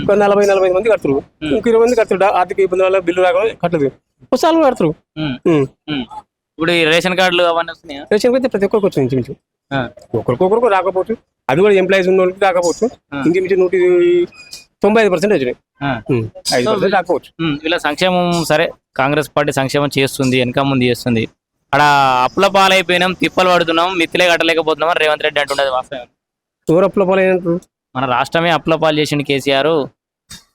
ఒక నలభై నలభై మంది కడతారు ఇంక ఇరవై మంది కడతారు ఆర్థిక ఇబ్బంది వల్ల బిల్లు రాకుండా కట్టలేదు. ఒకసారి కడతారు. ఇప్పుడు ఈ రేషన్ కార్డులు అవన్నీ వస్తున్నాయా? రేషన్ అయితే ప్రతి ఒక్కరికి వచ్చింది ఇంచుమించు. ఒకరికొకరికి రాకపోవచ్చు. అది కూడా ఎంప్లాయీస్ ఉన్న వాళ్ళకి రాకపోవచ్చు. ఇంచుమించు నూటి తొంభై ఐదు పర్సెంట్ వచ్చినాయి. ఐదు పర్సెంట్ రాకపోవచ్చు. వీళ్ళ సంక్షేమం సరే కాంగ్రెస్ పార్టీ సంక్షేమం చేస్తుంది వెనక ముందు చేస్తుంది. అక్కడ అప్పుల పాలైపోయినాం తిప్పలు పడుతున్నాం మిత్తిలే కట్టలేకపోతున్నాం రేవంత్ రెడ్డి అంటున్నది వాస్తవం. దూరప్పుల పోలేనంటారు మన రాష్ట్రమే అప్పుల పాలు చేసిండు కేసీఆర్.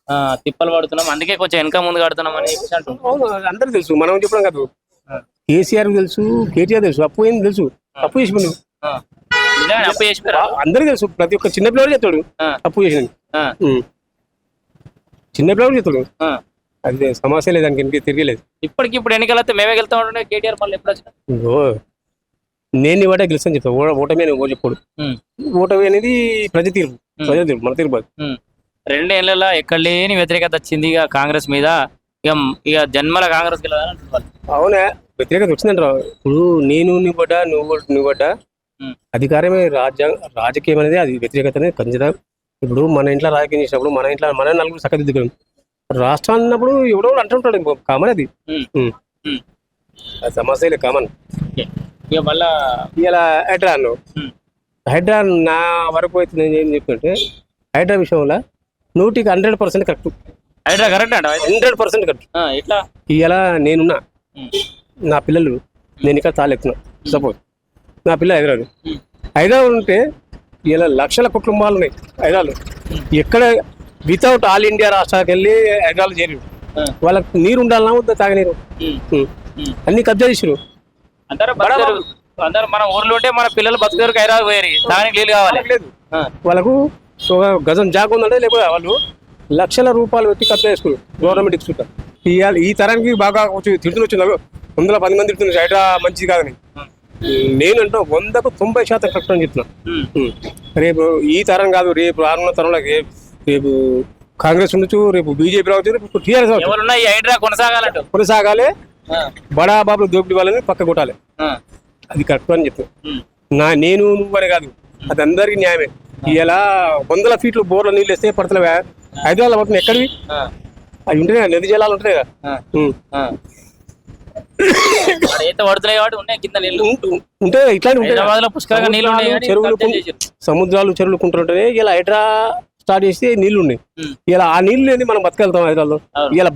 ఆ, తిప్పలు పడుతున్నాం. అందుకే కొంచెం వెనక ముందు కడుతున్నాం అని చెప్పేసి తెలుసు. మనం చెప్పడం కాదు. కేసీఆర్ తెలుసు కేటీఆర్ తెలుసు అప్పు ఏంది తెలుసు? అప్పు చేసి అప్పు చేసిపోయారా? అందరికి తెలుసు. ప్రతి ఒక్క చిన్న పిల్లవాడు చెప్తాడు అప్పు చేసింది ఆ, చిన్న పిల్లవాడు చెప్తాడు. అది సమస్య లేదు దానికి తిరగలేదు ఇప్పటికి ఇప్పుడు ఎన్నికలు వస్తే మేమే వెళ్తా ఉంటుండే కేటీఆర్ మళ్ళీ ఎప్పుడు వచ్చినా నేను ఇవాటే గెలుస్తాను చెప్తాను ఓటమి అని చెప్పాడు ఓటమి అనేది ప్రజ తీర్పు తీర్పు మన తీర్పు అది. ఉమ్. రెండేళ్ళలో ఎక్కడ లేని వ్యతిరేకత వచ్చింది ఇక కాంగ్రెస్ మీద ఇక ఇక జన్మల కాంగ్రెస్. అవునా వ్యతిరేకత వచ్చిందంటారా ఇప్పుడు నేను నువ్వు పడ్డా నువ్వు నువ్వు పడ్డా. అధికారమే రాజ్యాంగ రాజకీయం అనేది అది వ్యతిరేకత అనేది ఖచ్చితంగా ఇప్పుడు మన ఇంట్లో రాజకీయం చేసినప్పుడు మన ఇంట్లో మన నలుగురు చక్కదిద్దుకోం రాష్ట్రం అన్నప్పుడు ఎవడో అంటుంటాడు కామన్ అది ఉమ్, ఉమ్. ఉమ్. అది సమస్య కామన్. ఇక మళ్ళా ఇలా హైడ్రా అన్నావు హైడ్రా నా వరకు అయితే నేను ఏం చెప్తుంటే హైడ్రా విషయంలో నూటికి hundred percent correct. Hydraa correct అంట హండ్రెడ్ పర్సెంట్ కరెక్ట్. ఎట్లా? ఇలా నేనున్నా. నా పిల్లలు నేను ఇక్కడ తాలెత్తున్నా సపోజ్ నా పిల్ల హైదరాబాద్. హైదరాబాద్ ఉంటే ఇలా లక్షల కుటుంబాలు ఉన్నాయి హైదరాబాద్ ఎక్కడ వితౌట్ ఆల్ ఇండియా రాష్ట్రాలకు వెళ్ళి హైదరాబాద్ చేరు వాళ్ళకి నీరు ఉండాలన్నా వద్దా తాగనీరు. అన్ని కబ్జా చేసారు అందరూ మన ఊర్లో ఉంటే మన పిల్లలు బతుకుతారు హైదరాబాద్ పోయారు. దానికి నీళ్ళు కావాలి. లేదు. వాళ్ళకు ఒక గజం జాగా ఉందంటే లేకపోతే వాళ్ళు లక్షల రూపాయలు పెట్టి కబ్జా చేసుకున్నారు. గవర్నమెంట్ ఇచ్చుకుంటారు ఇవాళ ఈ తరానికి బాగా వచ్చి తిడుతున్న వచ్చింది వందల పది మంది తిడుతున్నారు. హైడ్రా మంచిది కాదని. నేనంటూ వందకు తొంభై శాతం కరెక్ట్ అని చెప్తున్నా. రేపు ఈ తరం కాదు రేపు రానున్న తరంలో రేపు కాంగ్రెస్ ఉండొచ్చు రేపు బీజేపీ రావచ్చు రేపు టీఆర్ఎస్ రావచ్చు. ఎవరున్నా ఈ హైడ్రా కొనసాగాలంట. కొనసాగాలి. ఆ, బడా బాబులు దోపిడీ వాళ్ళని పక్క కొట్టాలి. అది కరెక్ట్ అని ఉమ్, నా నేను నువ్వు అని కాదు. అది అందరికీ న్యాయమే. ఇలా వందల ఫీట్లు బోర్ల నీళ్ళు వేస్తే పడతలే హైదరాబాద్ పోతుంది ఎక్కడివి? అవి ఉంటాయి కదా నది జలాలు ఉంటాయి కదా. ఇట్లాంటి ఉంటాయి చెరువులు. సముద్రాలు చెరువులు కుంటుంటే ఇలా హైడ్రా స్టార్ట్ చేస్తే నీళ్ళు ఉన్నాయి. ఇలా ఆ నీళ్ళు లేని మనం బతకెళ్తాం హైదరాబాద్. ఇలా